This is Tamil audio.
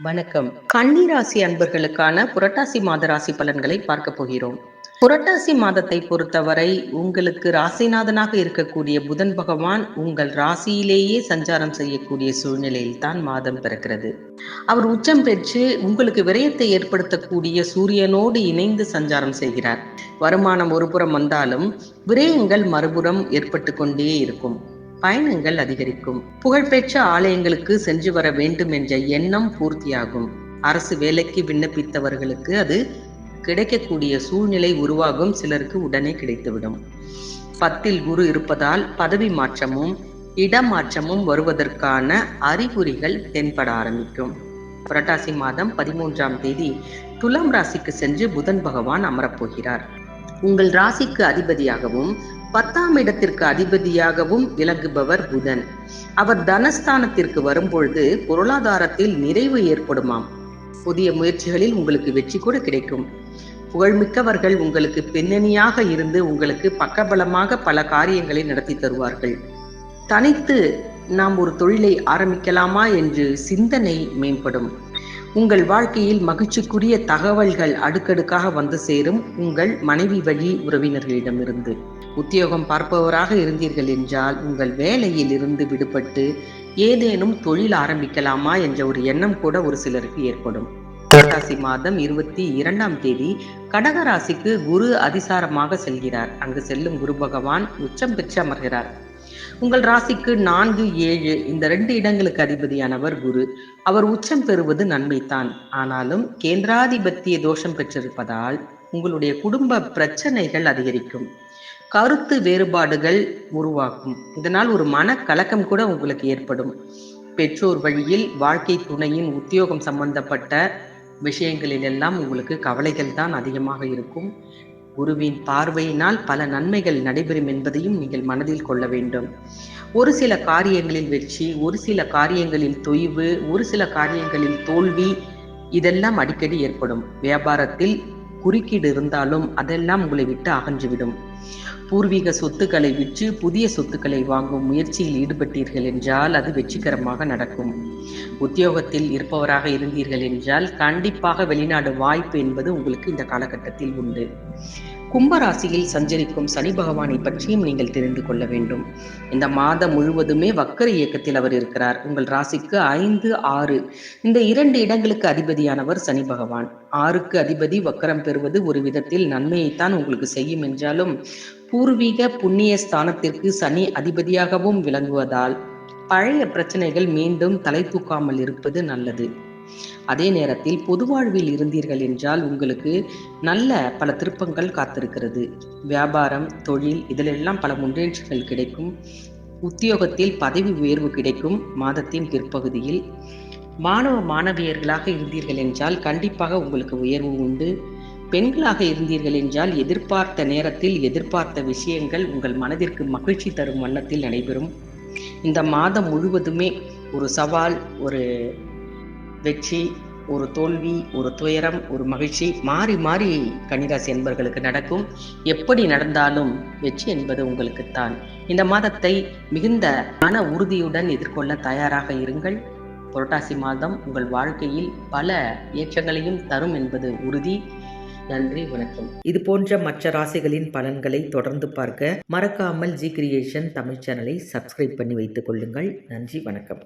வணக்கம். கன்னிராசி அன்பர்களுக்கான புரட்டாசி மாத ராசி பலன்களை பார்க்க போகிறோம். புரட்டாசி மாதத்தை பொறுத்தவரை உங்களுக்கு ராசிநாதனாக இருக்கக்கூடிய புதன் பகவான் உங்கள் ராசியிலேயே சஞ்சாரம் செய்யக்கூடிய சூழ்நிலையில் தான் மாதம் பிறக்கிறது. அவர் உச்சம் பெற்று உங்களுக்கு விரயத்தை ஏற்படுத்தக்கூடிய சூரியனோடு இணைந்து சஞ்சாரம் செய்கிறார். வருமானம் ஒருபுறம் வந்தாலும் விரயங்கள் மறுபுறம் ஏற்பட்டு கொண்டே இருக்கும். பயணங்கள் அதிகரிக்கும். புகழ்பெற்ற ஆலயங்களுக்கு சென்று வர வேண்டும் என்ற எண்ணம் பூர்த்தியாகும். அரசு வேலைக்கு விண்ணப்பித்தவர்களுக்கு அது கிடைக்கக்கூடிய சூழ்நிலை உருவாகும். சிலருக்கு உடனே கிடைத்துவிடும். பத்தில் குரு இருப்பதால் பதவி மாற்றமும் இடமாற்றமும் வருவதற்கான அறிகுறிகள் தென்பட ஆரம்பிக்கும். புரட்டாசி மாதம் பதிமூன்றாம் தேதி துலாம் ராசிக்கு சென்று புதன் பகவான் அமரப்போகிறார் உங்கள் ராசிக்கு அதிபதியாகவும் பத்தாம் இடத்திற்கு அதிபதியாகவும் விளங்குபவர் புதன். அவர் தனஸ்தானத்திற்கு வரும்பொழுது பொருளாதாரத்தில் நிறைவு ஏற்படுமாம். புதிய முயற்சிகளில் உங்களுக்கு வெற்றி கூட கிடைக்கும். புகழ்மிக்கவர்கள் உங்களுக்கு பின்னணியாக இருந்து உங்களுக்கு பக்கபலமாக பல காரியங்களை நடத்தி தருவார்கள். தனித்து நாம் ஒரு தொழிலை ஆரம்பிக்கலாமா என்று சிந்தனை மேம்படும். உங்கள் வாழ்க்கையில் மகிழ்ச்சிக்குரிய தகவல்கள் அடுக்கடுக்காக வந்து சேரும். உங்கள் மனைவி வழி உறவினர்களிடமிருந்து. உத்தியோகம் பார்ப்பவராக இருந்தீர்கள் என்றால் உங்கள் வேலையில் இருந்து விடுபட்டு ஏதேனும் தொழில் ஆரம்பிக்கலாமா என்ற ஒரு எண்ணம் கூட ஒரு சிலருக்கு ஏற்படும். புரட்டாசி மாதம் இருபத்தி இரண்டாம் தேதி கடகராசிக்கு குரு அதிசாரமாக செல்கிறார். அங்கு செல்லும் குரு பகவான் உச்சம் பெற்று அமர்கிறார். உங்கள் ராசிக்கு நான்கு ஏழு இந்த ரெண்டு இடங்களுக்கு அதிபதியானவர் குரு. அவர் உச்சம் பெறுவது நன்மைத்தான் ஆனாலும் கேந்திராதிபத்திய தோஷம் பெற்றிருப்பதால் உங்களுடைய குடும்ப பிரச்சனைகள் அதிகரிக்கும். கருத்து வேறுபாடுகள் உருவாக்கும். இதனால் ஒரு மன கலக்கம் கூட உங்களுக்கு ஏற்படும். பெற்றோர் வழியில் வாழ்க்கை துணையின் உத்தியோகம் சம்பந்தப்பட்ட விஷயங்களில் எல்லாம் உங்களுக்கு கவலைகள் தான் அதிகமாக இருக்கும். குருவின் பார்வையினால் பல நன்மைகள் நடைபெறும் என்பதையும் நீங்கள் மனதில் கொள்ள வேண்டும். ஒரு சில காரியங்களில் வெற்றி ஒரு சில காரியங்களில் தொய்வு ஒரு சில காரியங்களில் தோல்வி இதெல்லாம் அடிக்கடி ஏற்படும். வியாபாரத்தில் குறுக்கீடு இருந்தாலும் அதெல்லாம் உங்களை விட்டு அகன்றுவிடும் பூர்வீக சொத்துக்களை விற்று புதிய சொத்துக்களை வாங்கும் முயற்சியில் ஈடுபட்டீர்கள் என்றால் அது வெற்றிகரமாக நடக்கும். உத்தியோகத்தில் இருப்பவராக இருந்தீர்கள் என்றால் கண்டிப்பாக வெளிநாடு வாய்ப்பு என்பது உங்களுக்கு இந்த காலகட்டத்தில் உண்டு. கும்பராசியில் சஞ்சரிக்கும் சனி பகவானை பற்றியும் நீங்கள் தெரிந்து கொள்ள வேண்டும். இந்த மாதம் முழுவதுமே வக்கர இயக்கத்தில் அவர் இருக்கிறார். உங்கள் ராசிக்கு ஐந்து ஆறு. இந்த இரண்டு இடங்களுக்கு அதிபதியானவர் சனி பகவான். ஆறுக்கு அதிபதி வக்கரம் பெறுவது ஒரு விதத்தில் நன்மையைத்தான் உங்களுக்கு செய்யும் என்றாலும் பூர்வீக புண்ணிய ஸ்தானத்திற்கு சனி அதிபதியாகவும் விளங்குவதால் பழைய பிரச்சனைகள் மீண்டும் தலை தூக்காமல் இருப்பது நல்லது. அதே நேரத்தில் பொது வாழ்வில் இருந்தீர்கள் என்றால் உங்களுக்கு நல்ல பல திருப்பங்கள் காத்திருக்கிறது. வியாபாரம் தொழில் இதிலெல்லாம் பல முன்னேற்றங்கள் கிடைக்கும். உத்தியோகத்தில் பதவி உயர்வு கிடைக்கும் மாதத்தின் பிற்பகுதியில். மாணவ மாணவியர்களாக இருந்தீர்கள் என்றால் கண்டிப்பாக உங்களுக்கு உயர்வு உண்டு. பெண்களாக இருந்தீர்கள் என்றால் எதிர்பார்த்த நேரத்தில் எதிர்பார்த்த விஷயங்கள் உங்கள் மனதிற்கு மகிழ்ச்சி தரும் வண்ணத்தில் நடைபெறும். இந்த மாதம் முழுவதுமே ஒரு சவால் ஒரு வெற்றி ஒரு தோல்வி ஒரு துயரம் ஒரு மகிழ்ச்சி மாறி மாறி கன்னிராசி என்பர்களுக்கு நடக்கும். எப்படி நடந்தாலும் வெற்றி என்பது உங்களுக்குத்தான். இந்த மாதத்தை மிகுந்த மன உறுதியுடன் எதிர்கொள்ள தயாராக இருங்கள். புரட்டாசி மாதம் உங்கள் வாழ்க்கையில் பல ஏற்றங்களையும் தரும் என்பது உறுதி. நன்றி வணக்கம். இது போன்ற மற்ற ராசிகளின் பலன்களை தொடர்ந்து பார்க்க மறக்காமல் ஜி கிரியேஷன் தமிழ் சேனலை சப்ஸ்கிரைப் பண்ணி வைத்துக் கொள்ளுங்கள். நன்றி வணக்கம்.